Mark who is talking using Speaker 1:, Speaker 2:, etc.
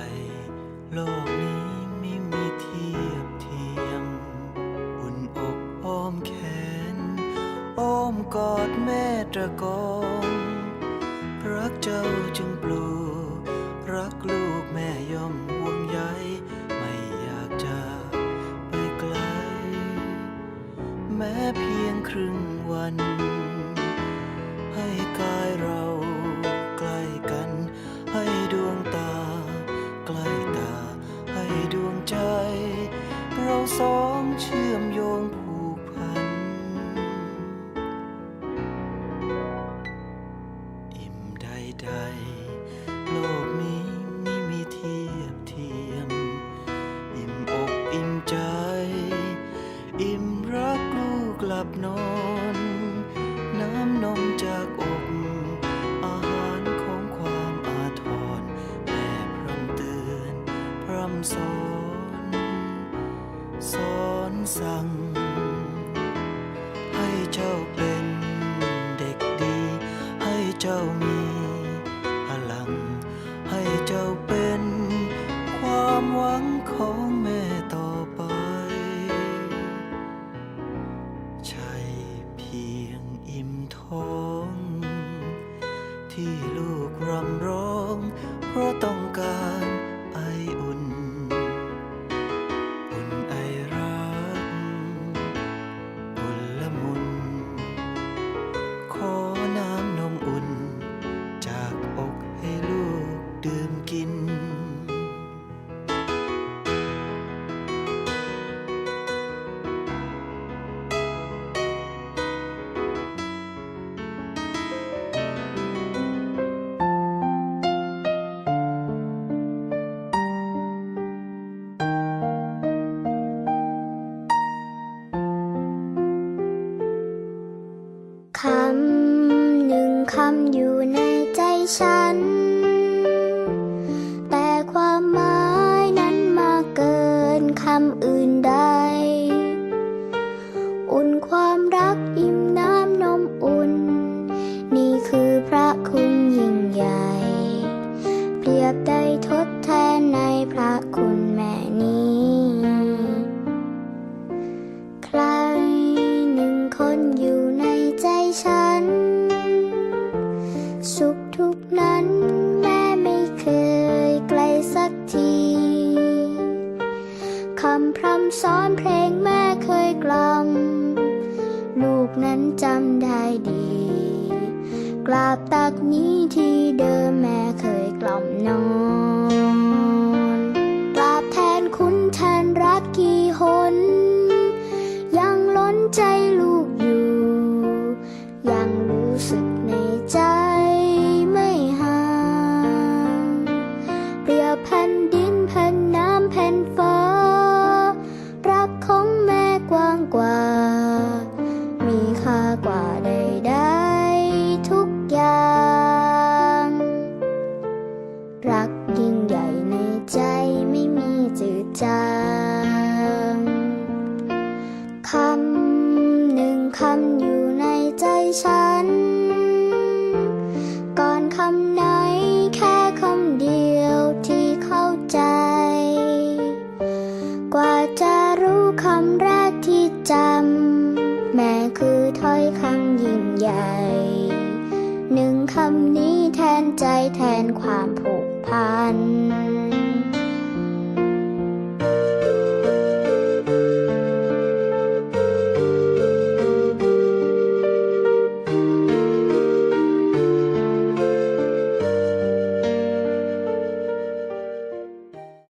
Speaker 1: ใดๆโลกนี้ไม่มีเทียบเทียม อุ่นอกอ้อมแขน อ้อมกอดแม่ตระกองรักเจ้าจึงปลูกรักลูกแม่ย่อมห่วงใยไม่อยากจะไปไกล แม้เพียงครึ่ง สองเชื่อมโยงผูกพัน อิ่มใดๆโลกนี้ไม่มีเทียบเทียม อิ่มอกอิ่มใจ อิ่มรักลูกหลับนอน น้ำนมจากอกอาหารของความอาทรแม่พร่ำเตือนพร่ำสอน สั่ง ให้เจ้าเป็นเด็กดี ให้เจ้ามีำอ
Speaker 2: ยู่ในใจฉัน แต่ความหมายนั้นมากเกินคำอื่นใดำพร่ำสอนเพลงแม่เคยกล่อม ลูกนั้นจำได้ดี กราบตักนี้ที่เดิมแม่เคยกล่อมนอนกราบแทนคุณแทนรักกี่หน ยังล้นใจลูกอยู่ ยังรู้สึกในใจไม่ห่าง เปรียบแผ่นดินแผ่นน้ำแผ่นฟ้า กว่า มีค่ากว่าใดๆทุกอย่าง รักยิ่งใหญ่ในใจไม่มีจืดจางคำหนึ่งคำอยู่ในใจฉัน ก่อนคำไหนแค่คำเดียวที่เข้าใจ กว่าจะรู้คำแรก จำ แม่คือถ้อยคำยิ่งใหญ่ หนึ่งคำนี้แทนใจแทนความผูกพัน